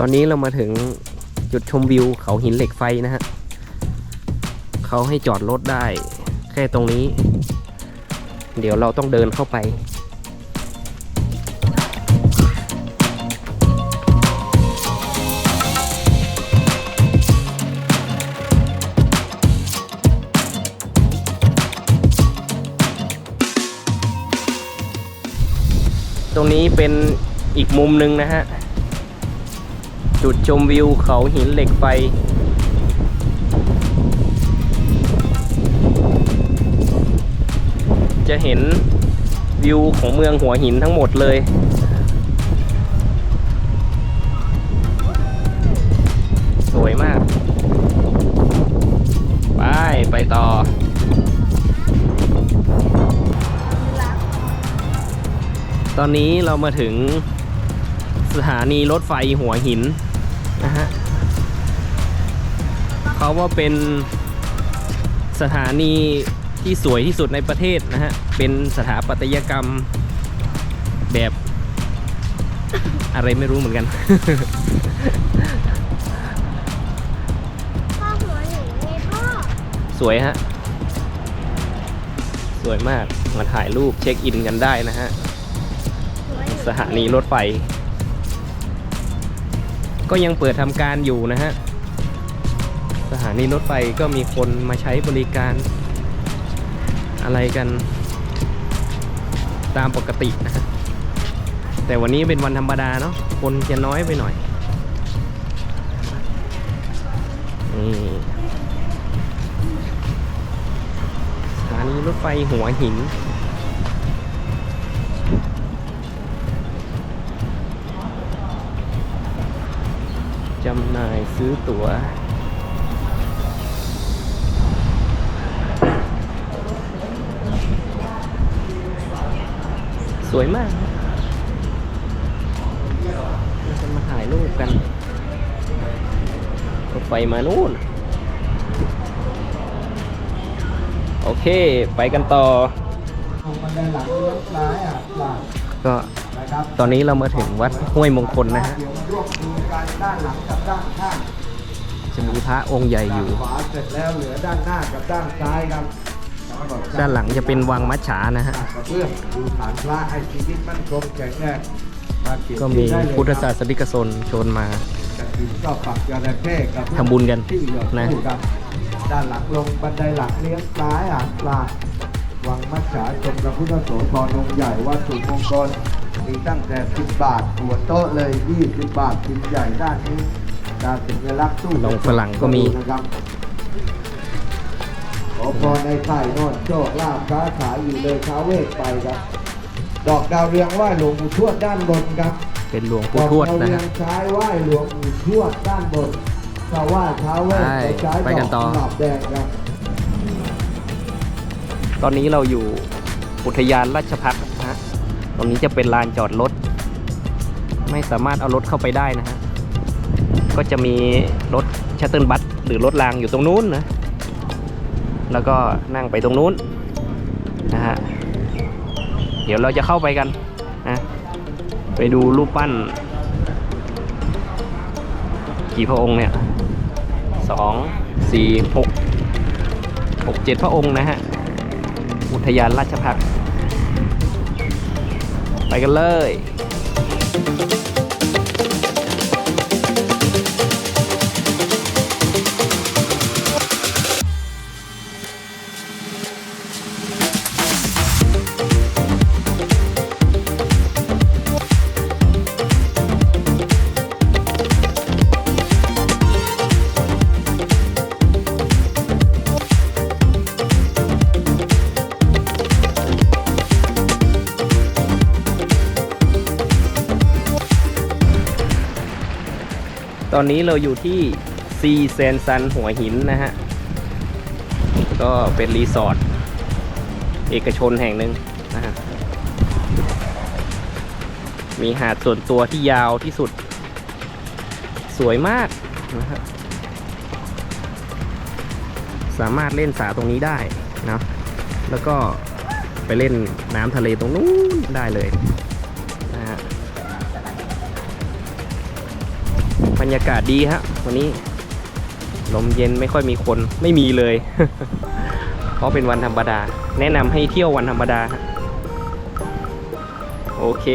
ตอนนี้เรามาถึงจุดชมวิวเขาหินเหล็กไฟนะฮะเขาให้จอดรถได้ แค่ตรงนี้ เดี๋ยวเราต้องเดินเข้าไป ตรงนี้เป็นอีกมุมหนึ่งนะฮะ จุดชมวิวเขาหินเหล็กไฟ จะเห็นวิวของเมืองหัวหินทั้งหมดเลย สวยมาก ไป ไปต่อตอนนี้เรามาถึงสถานีรถไฟหัวหิน เขาว่าเป็นสถานีที่สวยที่สุดในประเทศนะฮะ เป็นสถาปัตยกรรมแบบอะไรไม่รู้เหมือนกัน พ่อหัวหินไงพ่อสวยฮะ สวยมาก มาถ่ายรูปเช็คอินกันได้นะฮะ หัวหินสถานีรถไฟ ก็ยังเปิดทำการอยู่นะฮะ สถานีรถไฟก็มีคนมาใช้บริการ อะไรกันตามปกตินะฮะแต่วันนี้เป็นวันธรรมดาเนาะคนจะน้อยไปหน่อยนี่สถานีรถไฟหัวหินจำหน่ายซื้อตั๋ว วยมากเราจะมาถ่ายรูปกันรถไฟมานู่น โอเค ไปกันต่อ ก็ตอนนี้เรามาถึงวัดห้วยมงคลนะฮะเดี๋ยวรวบรวมกันด้านหลังกับด้านข้างจะมีพระองค์ใหญ่อยู่ ขวาเสร็จแล้วเหลือด้านหน้ากับด้านซ้ายครับ ด้านหลังจะเป็นวังมัจฉานะฮะกระเบื้องดูฐานพระให้ชีวิตมั่นคงแข็งแรงาเขียนก็มีชื่อได้เลยพุทธศาครับสนิกชนชนมากระถิ่นก็ปักยอดเข้กับทำบุญกันชื่อหยดนะคู่ครับด้านหลังลงบันไดหลังเลี้ยวซ้ายอะปลาวังมัจฉาชมพระพุทธโสธรองค์ใหญ่วัดสุมงคลมีตั้งแต่ 10 บาทหัวโต๊ะเลย 20 บาทพิมพ์ใหญ่ด้านนี้การสัญลักษณ์ตู้ลงฝรั่งก็มีนะครับขอ พรในไข่โนอนโชคลาภค้าขายอยู่เลยท้าวเวทไปครับ ดอกดาวเรืองไหว้หลวงปู่ทวดด้านบนครับเป็นหลวงปู่ทวดดอกนะดาวเรืฮะองซ้ายไหว้หลวงปู่ทวดด้านบนถ้าไหว้ท้าวเวทไปใช้ไปกันต่อดอกกุหลาบแดงครับ ตอนนี้เราอยู่อุทยานราชพักษ์นะฮะ ตรงนี้จะเป็นลานจอดรถ ไม่สามารถเอารถเข้าไปได้นะฮะ ก็จะมีรถชัตเติลบัสหรือรถรางอยู่ตรงนู้นนะ แล้วก็นั่งไปตรงนู้นนะฮะเดี๋ยวเราจะเข้าไปกันนะไปดูรูปปั้น กี่พระองค์เนี่ยสองสี่หกหกเจ็ดพระองค์นะฮะ อุทยานราชพักษ์ไปกันเลยต อนนี้เราอยู่ที่ซีเซนซันหัวหินนะฮะ ก็เป็นรีสอร์ทเอกชนแห่งหนึ่งนะฮะ มีหาดส่วนตัวที่ยาวที่สุด สวยมากนะฮะสามารถเล่นสาตรงนี้ได้นะ แล้วก็ไปเล่นน้ำทะเลตรงนู้นได้เลย บรรยากาศดีฮะวันนี้ลมเย็นไม่ค่อยมีคนไม่มีเลย เพราะเป็นวันธรรมดา แนะนำให้เที่ยววันธรรมดาฮะโอเค